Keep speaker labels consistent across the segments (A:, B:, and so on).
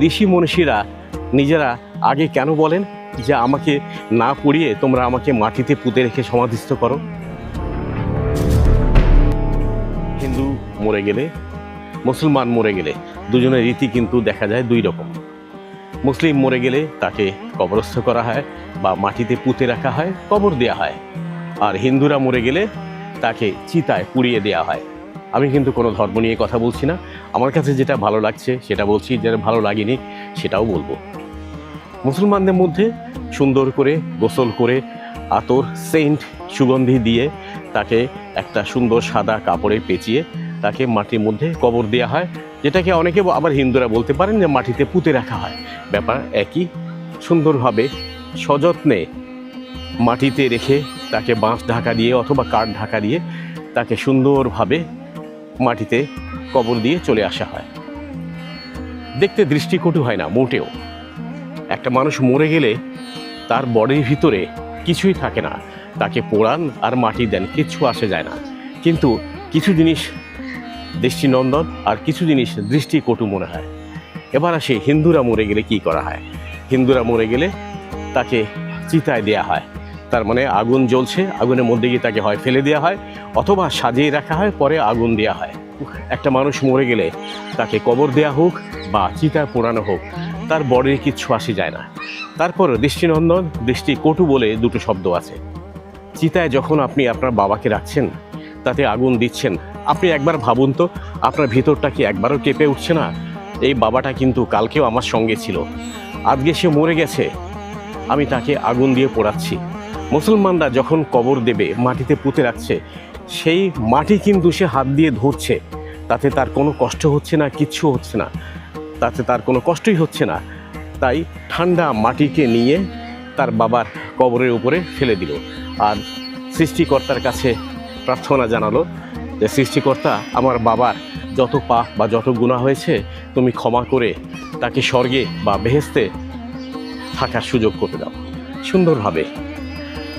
A: ঋষি মনীষীরা নিজেরা আগে কেন বলেন যে আমাকে না পুড়িয়ে তোমরা আমাকে মাটিতে পুঁতে রেখে সমাধিস্থ করো? হিন্দু মরে গেলে, মুসলমান মরে গেলে দুজনের রীতি কিন্তু দেখা যায় দুই রকম। মুসলিম মরে গেলে তাকে কবরস্থ করা হয় বা মাটিতে পুঁতে রাখা হয়, কবর দেওয়া হয়। আর হিন্দুরা মরে গেলে তাকে চিতায় পুড়িয়ে দেওয়া হয়। আমি কিন্তু কোনো ধর্ম নিয়ে কথা বলছি না। আমার কাছে যেটা ভালো লাগছে, সেটা বলছি, যেটা ভালো লাগেনি, সেটাও বলব। মুসলমানদের মধ্যে সুন্দর করে, গোসল করে আতর, সেন্ট সুগন্ধি দিয়ে তাকে একটা সুন্দর সাদা কাপড়ে পেঁচিয়ে তাকে মাটির মধ্যে কবর দেওয়া হয়, যেটাকে অনেকে আবার হিন্দুরা বলতে পারেন যে মাটিতে পুঁতে রাখা হয়। ব্যাপার একই। সুন্দরভাবে সযত্নে মাটিতে রেখে তাকে বাঁশ ঢাকা দিয়ে অথবা কাঠ ঢাকা দিয়ে তাকে সুন্দরভাবে মাটিতে কবর দিয়ে চলে আসা হয়। দেখতে দৃষ্টিকটু হয় না, মোটেও। একটা মানুষ মরে গেলে তার বডির ভিতরে কিছুই থাকে না। তাকে পোড়ান আর মাটি দেন, কিচ্ছু আসে যায় না। কিন্তু কিছু জিনিস দৃষ্টিনন্দন আর কিছু জিনিস দৃষ্টিকটু মনে হয়। এবার আসে, হিন্দুরা মরে গেলে কি করা হয়? হিন্দুরা মরে গেলে তাকে চিতায় দেয়া হয়। তার মানে আগুন জ্বলছে, আগুনের মধ্যে গিয়ে তাকে হয় ফেলে দেওয়া হয় অথবা সাজিয়ে রাখা হয়, পরে আগুন দেওয়া হয়। একটা মানুষ মরে গেলে তাকে কবর দেয়া হোক বা চিতায় পোড়ানো হোক, তার বডির কিচ্ছু আসে যায় না। তারপর দৃষ্টিনন্দন, দৃষ্টি কটু বলে দুটো শব্দ আছে। চিতায় যখন আপনি আপনার বাবাকে রাখছেন, তাতে আগুন দিচ্ছেন, আপনি একবার ভাবুন তো, আপনার ভিতরটা কি একবারও কেঁপে উঠছে না? এই বাবাটা কিন্তু কালকেও আমার সঙ্গে ছিল। আজকে সে মরে গেছে, আমি তাকে আগুন দিয়ে পোড়াচ্ছি। মুসলমানরা যখন কবর দেবে, মাটিতে পুঁতে রাখছে, সেই মাটি কিন্তু সে হাত দিয়ে ধরছে। তাতে তার কোনো কষ্ট হচ্ছে না, কিচ্ছু হচ্ছে না। তাতে তার কোনো কষ্টই হচ্ছে না। তাই ঠান্ডা মাটিকে নিয়ে তার বাবার কবরের উপরে ফেলে দিল। আর সৃষ্টিকর্তার কাছে প্রার্থনা জানালো যে, সৃষ্টিকর্তা, আমার বাবার যত পাপ বা যত গুণা হয়েছে, তুমি ক্ষমা করে তাকে স্বর্গে বা বেহেস্তে থাকার সুযোগ করে দাও। সুন্দরভাবে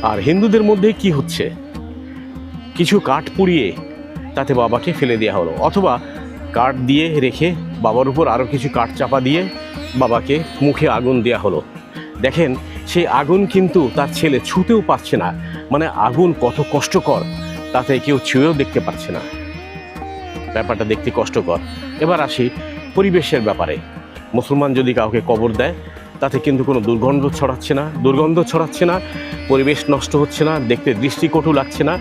A: আর হিন্দুদের মধ্যে কি হচ্ছে? কিছু কাঠ পুড়িয়ে তাতে বাবাকে ফেলে দেওয়া হলো, অথবা কাঠ দিয়ে রেখে বাবার উপর আরও কিছু কাঠ চাপা দিয়ে বাবাকে মুখে আগুন দেওয়া হলো। দেখেন, সেই আগুন কিন্তু তার ছেলে ছুতেও পাচ্ছে না। মানে আগুন কত কষ্টকর, তাতে কেউ ছুঁয়েও দেখতে পাচ্ছে না। ব্যাপারটা দেখতে কষ্টকর। এবার আসি পরিবেশের ব্যাপারে। মুসলমান যদি কাউকে কবর দেয় তাতে কিন্তু কোনো দুর্গন্ধ ছড়াচ্ছে না, দুর্গন্ধ ছড়াচ্ছে না, পরিবেশ নষ্ট হচ্ছে না, দেখতে দৃষ্টিকটু লাগছে না।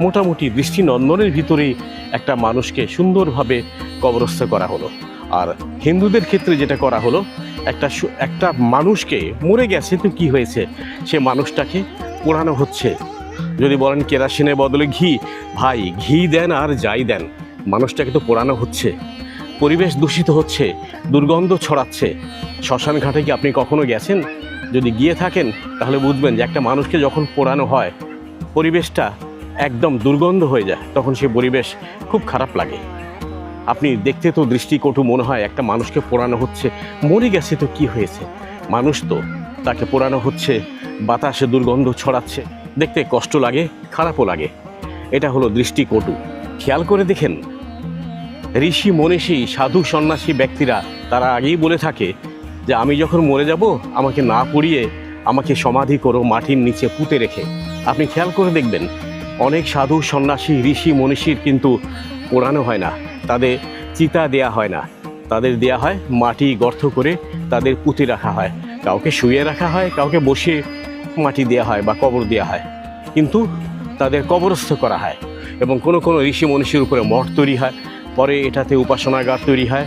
A: মোটামুটি দৃষ্টিনন্দনের ভিতরেই একটা মানুষকে সুন্দরভাবে কবরস্থ করা হলো। আর হিন্দুদের ক্ষেত্রে যেটা করা হলো, একটা একটা মানুষকে মরে গেছে তো কি হয়েছে? সে মানুষটাকে পোড়ানো হচ্ছে। যদি বলেন কেরাসিনের বদলে ঘি, ভাই, ঘি দেন আর যাই দেন, মানুষটাকে তো পোড়ানো হচ্ছে। পরিবেশ দূষিত হচ্ছে, দুর্গন্ধ ছড়াচ্ছে। শ্মশান ঘাটে কি আপনি কখনো গেছেন? যদি গিয়ে থাকেন, তাহলে বুঝবেন যে একটা মানুষকে যখন পোড়ানো হয়, পরিবেশটা একদম দুর্গন্ধ হয়ে যায়, তখন সে পরিবেশ খুব খারাপ লাগে। আপনি দেখতে তো দৃষ্টিকটু মনে হয় একটা মানুষকে পোড়ানো হচ্ছে। মরে গেছে তো কি হয়েছে? মানুষ তো তাকে পোড়ানো হচ্ছে, বাতাসে দুর্গন্ধ ছড়াচ্ছে। দেখতে কষ্ট লাগে, খারাপও লাগে। এটা হলো দৃষ্টিকটু। খেয়াল করে দেখেন, ঋষি, মনীষী, সাধু, সন্ন্যাসী ব্যক্তিরা, তারা আগেই বলে থাকে যে আমি যখন মরে যাব, আমাকে না পুড়িয়ে আমাকে সমাধি করো মাটির নিচে পুঁতে রেখে। আপনি খেয়াল করে দেখবেন, অনেক সাধু সন্ন্যাসী, ঋষি, মনীষীর কিন্তু পোড়ানো হয় না, তাদের চিতা দেয়া হয় না। তাদের দেয়া হয় মাটি গর্ত করে তাদের পুঁতে রাখা হয়। কাউকে শুয়ে রাখা হয়, কাউকে বসে মাটি দেওয়া হয় বা কবর দেওয়া হয়। কিন্তু তাদের কবরস্থ করা হয় এবং কোনো কোনো ঋষি, মনীষীর উপরে মঠ তৈরি হয়, পরে এটাতে উপাসনাগার তৈরি হয়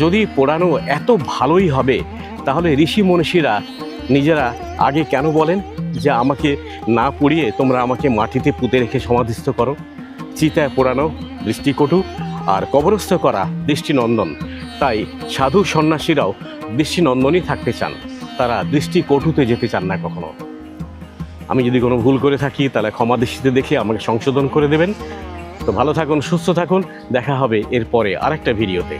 A: যদি পোড়ানো এত ভালোই হবে, তাহলে ঋষি মনীষীরা নিজেরা আগে কেন বলেন যে আমাকে না পুড়িয়ে তোমরা আমাকে মাটিতে পুঁতে রেখে সমাধিস্থ করো? চিতায় পোড়ানো দৃষ্টিকটু আর কবরস্থ করা দৃষ্টিনন্দন। তাই সাধু সন্ন্যাসীরাও দৃষ্টিনন্দনই থাকতে চান। তারা দৃষ্টিকটুতে যেতে চান না কখনো। আমি যদি কোনো ভুল করে থাকি, তাহলে ক্ষমা দৃষ্টিতে দেখে আমাকে সংশোধন করে দেবেন। তো ভালো থাকুন, সুস্থ থাকুন। দেখা হবে এরপরে আরেকটা ভিডিওতে।